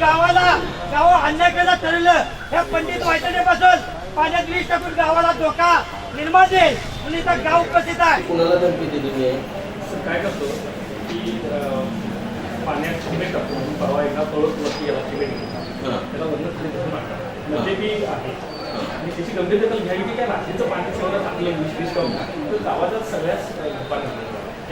गावाला गाव अन्याय केला ठरवलं या पंडित वायतडेपासून पाण्यात वीज टाकून गावाला धोका निर्माण होईल. म्हणून इथं गाव उपस्थित आहे. कुणाला धमकी दिली मी असं काय करतो? की पाण्यात सिमेंट टाकतो परवा एकदा थोडं वरती याला सिमेंट. त्याला मध्ये बी आहे. आणि त्याची गंभीर दखल घ्यावी की काय? रात्रीचं पाणी सगळं टाकलं वीस वीस टाकून तर गावाच्या सगळ्याच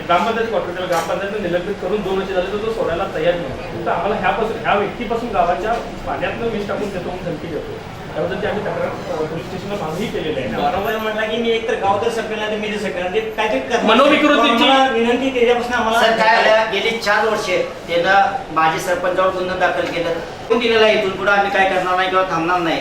ग्रामपंचायत क्वार्टर त्याला ग्रामपंचायतनं निलंबित करून दोन वर्ष झाले तर तो सोडायला तयार नाही तर आम्हाला ह्यापासून ह्या व्यक्तीपासून गावाच्या पाण्यातनं वीज टाकून देतो म्हणून धमकी देतो त्याबद्दल ते आम्ही तक्रार पोलीस स्टेशनला मागणी केलेली आहे वारंवार म्हटलं की मी एक तर गाव तर सपेल नाही तर मी तर सपेल नाही. ते काहीतरी. मनोविकृतीची- विनंती त्याच्यापासून आम्हाला सर काय झालं गेली चार वर्षे त्यानं माझे सरपंचावर गुन्हा दाखल केलं कोण दिलेला आहे? इथून पुढे आम्ही काय करणार नाही किंवा थांबणार नाही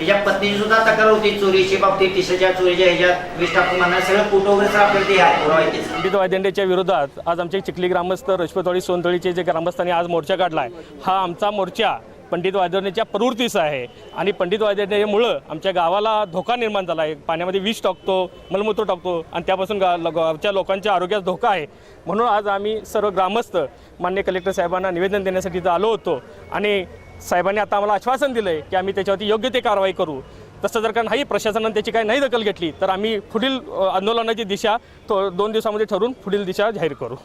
तिच्या पत्नीची सुद्धा तक्रार होती चोरीची बाबतीत तिसऱ्याच्या चोरीच्या ह्याच्यात वीज टाकून म्हणणार सगळं फोटो वगैरे आपल्याला ते आहे पुरावा पंडित विरोधात आज आमचे चिखली ग्रामस्थ रश्वतवाडी सोनतळीचे जे ग्रामस्थांनी आज मोर्चा काढला आहे हा आमचा मोर्चा पंडित वायदंडेच्या प्रवृत्तीचा आहे. आणि पंडित वायदंडेमुळं आमच्या गावाला धोका निर्माण झाला आहे. पाण्यामध्ये विष टाकतो मलमूत्र टाकतो आणि त्यापासून गा गावच्या लोकांच्या आरोग्यास धोका आहे. म्हणून आज आम्ही सर्व ग्रामस्थ मान्य कलेक्टर साहेबांना निवेदन देण्यासाठी इथं आलो होतो. आणि साहेबांनी आता आम्हाला आश्वासन दिलं आहे की आम्ही त्याच्यावरती योग्य ते कारवाई करू. तसं जर का नाही प्रशासनानं त्याची काही नाही दखल घेतली तर आम्ही पुढील आंदोलनाची दिशा तो दोन दिवसामध्ये ठरवून पुढील दिशा जाहीर करू.